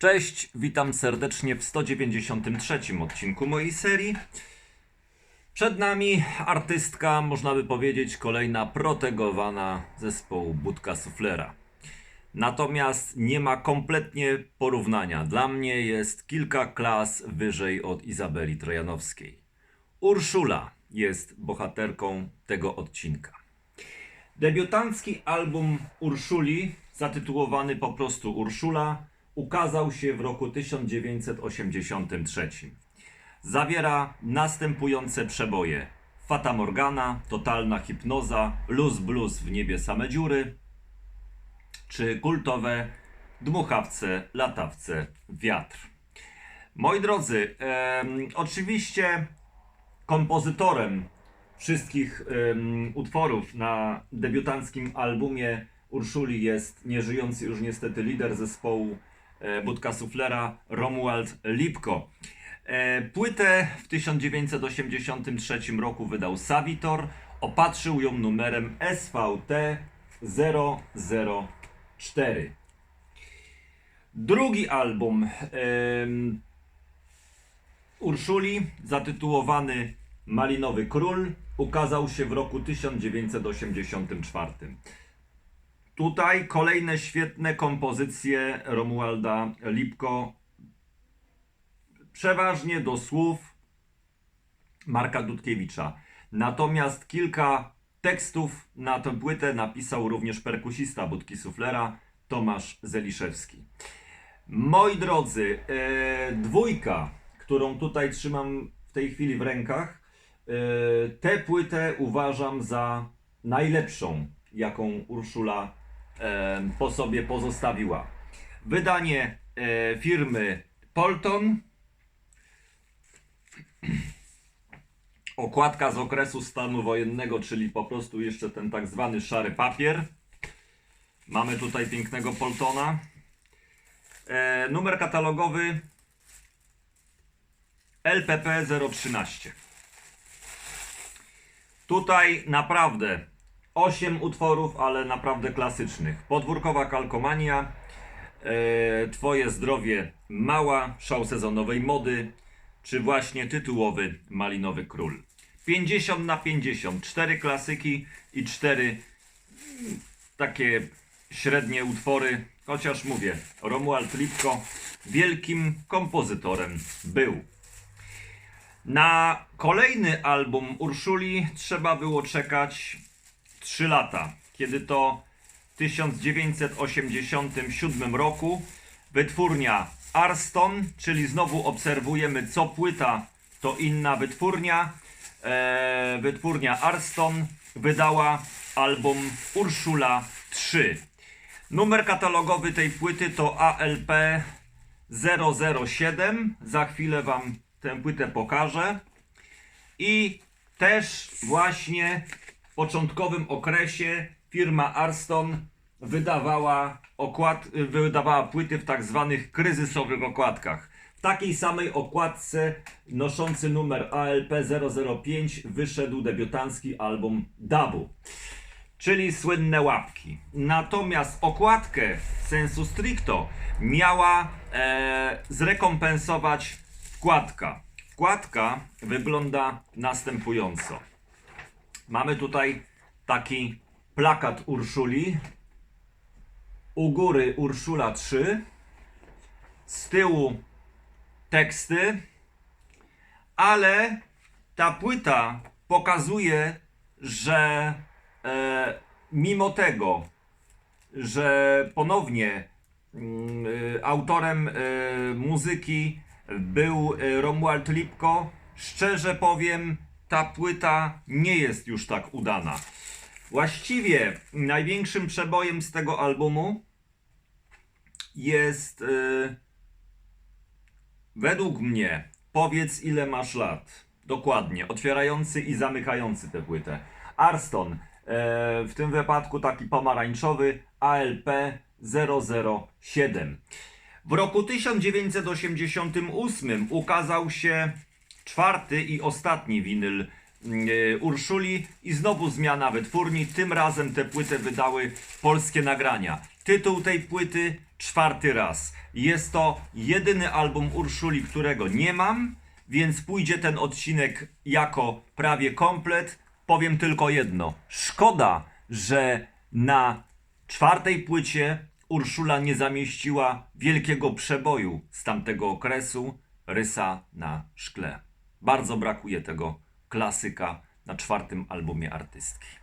Cześć, witam serdecznie w 193 odcinku mojej serii. Przed nami artystka, można by powiedzieć, kolejna protegowana zespołu Budka Suflera. Natomiast nie ma kompletnie porównania. Dla mnie jest kilka klas wyżej od Izabeli Trojanowskiej. Urszula jest bohaterką tego odcinka. Debiutancki album Urszuli, zatytułowany po prostu Urszula, ukazał się w roku 1983. Zawiera następujące przeboje: Fata Morgana, Totalna hipnoza, Luz Blues w niebie same dziury, czy kultowe Dmuchawce, Latawce, Wiatr. Moi drodzy, em, oczywiście kompozytorem wszystkich em, utworów na debiutanckim albumie Urszuli jest nieżyjący już niestety lider zespołu e, Budka Suflera Romuald Lipko. E, płytę w 1983 roku wydał Savitor, opatrzył ją numerem SVT 004. Drugi album em, Urszuli, zatytułowany Malinowy Król, ukazał się w roku 1984. Tutaj kolejne świetne kompozycje Romualda Lipko, przeważnie do słów Marka Dudkiewicza. Natomiast kilka tekstów na tę płytę napisał również perkusista Budki Suflera Tomasz Zeliszewski. Moi drodzy, e, dwójka, którą tutaj trzymam w tej chwili w rękach, e, tę płytę uważam za najlepszą, jaką Urszula po sobie pozostawiła. Wydanie e, firmy Polton. Okładka z okresu stanu wojennego, czyli po prostu jeszcze ten tak zwany szary papier. Mamy tutaj pięknego Poltona. E, numer katalogowy LPP 013. Tutaj naprawdę 8 utworów, ale naprawdę klasycznych. Podwórkowa kalkomania, e, Twoje zdrowie mała, szał sezonowej mody, czy właśnie tytułowy Malinowy Król. 50 na 50, 4 klasyki i 4 takie średnie utwory, chociaż mówię, Romuald Lipko wielkim kompozytorem był. Na kolejny album Urszuli trzeba było czekać 3 lata, kiedy to w 1987 roku wytwórnia Arston, czyli znowu obserwujemy co płyta to inna wytwórnia, e, wytwórnia Arston wydała album Urszula 3. Numer katalogowy tej płyty to ALP 007. Za chwilę Wam tę płytę pokażę. I też właśnie początkowym okresie firma Arston wydawała, okład, wydawała płyty w tak zwanych kryzysowych okładkach. W takiej samej okładce noszący numer ALP 005 wyszedł debiutancki album Dabu czyli słynne łapki. Natomiast okładkę sensu stricto miała e, zrekompensować wkładka. Wkładka wygląda następująco. Mamy tutaj taki plakat Urszuli. U góry Urszula 3. Z tyłu teksty. Ale ta płyta pokazuje, że e, mimo tego, że ponownie e, autorem e, muzyki był e, Romuald Lipko, szczerze powiem, ta płyta nie jest już tak udana. Właściwie największym przebojem z tego albumu jest e, według mnie Powiedz ile masz lat. Dokładnie, otwierający i zamykający tę płytę. Arston, e, w tym wypadku taki pomarańczowy ALP 007. W roku 1988 ukazał się czwarty i ostatni winyl mm, e, Urszuli i znowu zmiana wytwórni. Tym razem tę płytę wydały polskie nagrania. Tytuł tej płyty czwarty raz. Jest to jedyny album Urszuli, którego nie mam, więc pójdzie ten odcinek jako prawie komplet. Powiem tylko jedno. Szkoda, że na czwartej płycie Urszula nie zamieściła wielkiego przeboju z tamtego okresu Rysa na szkle. Bardzo brakuje tego klasyka na czwartym albumie artystki.